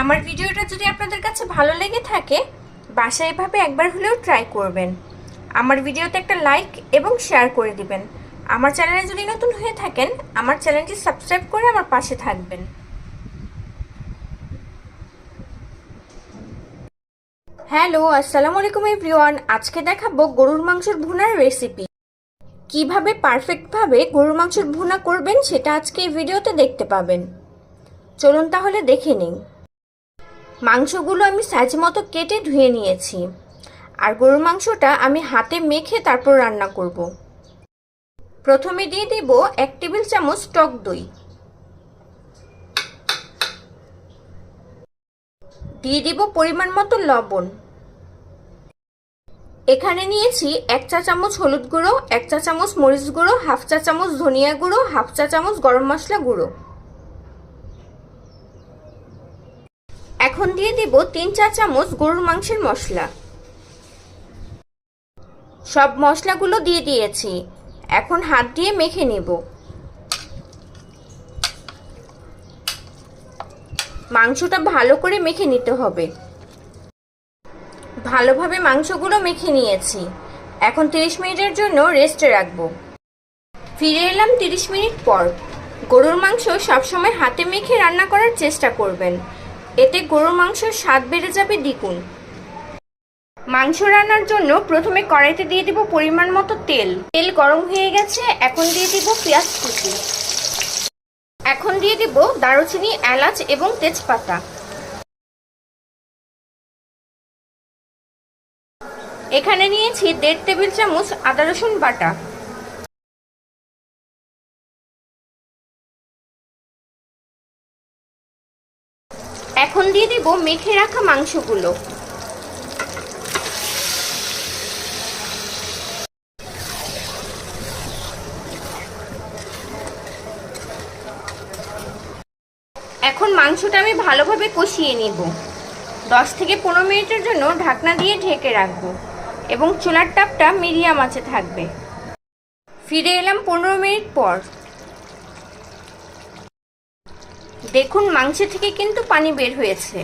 আমার ভিডিওটা যদি আপনাদের কাছে ভালো লেগে থাকে, বাসায় এভাবে একবার হলেও ট্রাই করবেন। আমার ভিডিওতে একটা লাইক এবং শেয়ার করে দিবেন। আমার চ্যানেলে যদি নতুন হয়ে থাকেন, আমার চ্যানেলটি সাবস্ক্রাইব করে আমার পাশে থাকবেন। হ্যালো আসসালামু আলাইকুম এভরিওয়ান আজকে দেখাবো গরুর মাংসের ভুনার রেসিপি কীভাবে পারফেক্টভাবে গরুর মাংসের ভুনা করবেন, সেটা আজকে এই ভিডিওতে দেখতে পাবেন। চলুন তাহলে দেখে নিন মাংসগুলো আমি সাইজ মতো কেটে ধুয়ে নিয়েছি। আর গরুর মাংসটা আমি হাতে মেখে তারপর রান্না করব। প্রথমে দিয়ে দেব এক টেবিল চামচ টক দই। দিয়ে দিব পরিমাণ মতো লবণ। এখানে নিয়েছি এক চা চামচ হলুদ গুঁড়ো, এক চা চামচ মরিচ গুঁড়ো, হাফ চা চামচ ধনিয়া গুঁড়ো, হাফ চা চামচ গরম মশলা গুঁড়ো। এখন দিয়ে দিব তিন চা চামচ গরুর মাংসের মশলা। সব মশলাগুলো দিয়ে দিয়েছি। এখন হাত দিয়ে মেখে নেব। মাংসটা ভালো করে মেখে নিতে হবে। ভালোভাবে মাংসগুলো মেখে নিয়েছি। এখন 30 মিনিটের জন্য রেস্টে রাখব। ফিরে এলাম 30 মিনিট পর। গরুর মাংস সবসময় হাতে মেখে রান্না করার চেষ্টা করবেন। এতে গরুর মাংসের স্বাদ বেড়ে যাবে দ্বিগুণ। মাংস রান্নার জন্য প্রথমে কড়াইতে দিয়ে দিব পরিমাণ মতো তেল। তেল গরম হয়ে গেছে, এখন দিয়ে দিব পেঁয়াজ কুচি। এখন দিয়ে দিব দারুচিনি, এলাচ এবং তেজপাতা। এখানে নিয়েছি দেড় টেবিল চামচ আদা রসুন বাটা। এখন দিয়ে দিব মেখে রাখা মাংসগুলো। এখন মাংসটা আমি ভালোভাবে কষিয়ে নিব। দশ থেকে পনেরো মিনিটের জন্য ঢাকনা দিয়ে ঢেকে রাখব এবং চুলার টাপটা মিডিয়াম আছে থাকবে। ফিরে এলাম পনেরো মিনিট পর। দেখুন মাংস থেকে কিন্তু পানি বের হয়েছে।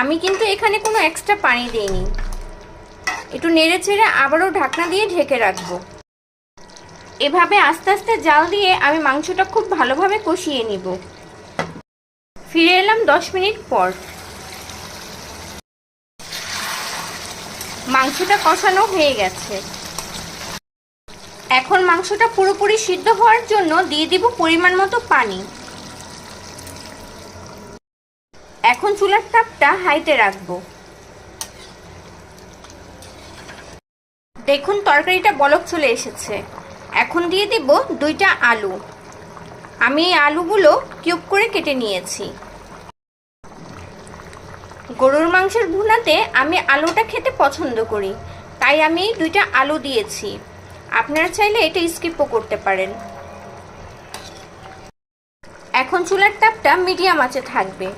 আমি কিন্তু এখানে কোনো এক্সট্রা পানি দিইনি। একটু নেড়ে চেড়ে আবারও ঢাকনা দিয়ে ঢেকে রাখব। এভাবে আস্তে আস্তে জাল দিয়ে আমি মাংসটা খুব ভালোভাবে কষিয়ে নিব। ফিরে এলাম দশ মিনিট পর। মাংসটা কষানো হয়ে গেছে। এখন মাংসটা পুরোপুরি সিদ্ধ হওয়ার জন্য দিয়ে দিব পরিমাণ মতো পানি এখন চুলার তাপটা হাইতে রাখব। দেখুন, তরকারিটা বলক চলে এসেছে। এখন দিয়ে দিব দুইটা আলু। আমি এই আলুগুলো কিউব করে কেটে নিয়েছি। গরুর মাংসের ভুনাতে আমি আলুটা খেতে পছন্দ করি, তাই আমি দুইটা আলু দিয়েছি। আপনারা চাইলে এটা স্কিপও করতে পারেন। এখন চুলার তাপটা মিডিয়াম আছে থাকবে।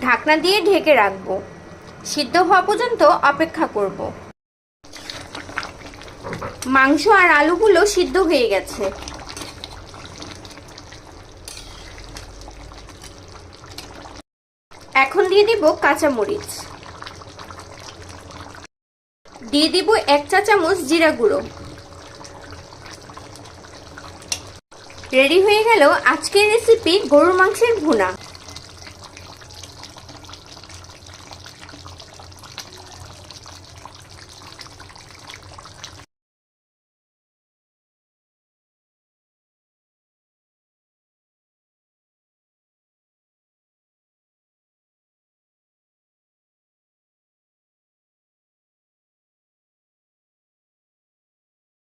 ঢাকনা দিয়ে ঢেকে রাখব। সিদ্ধ হওয়া পর্যন্ত অপেক্ষা করব। মাংস আর আলুগুলো সিদ্ধ হয়ে গেছে। এখন দিয়ে দিব কাঁচামরিচ। দিয়ে দিব এক চা চামচ জিরা গুঁড়ো। রেডি হয়ে গেল আজকের রেসিপি গরুর মাংসের ভুনা।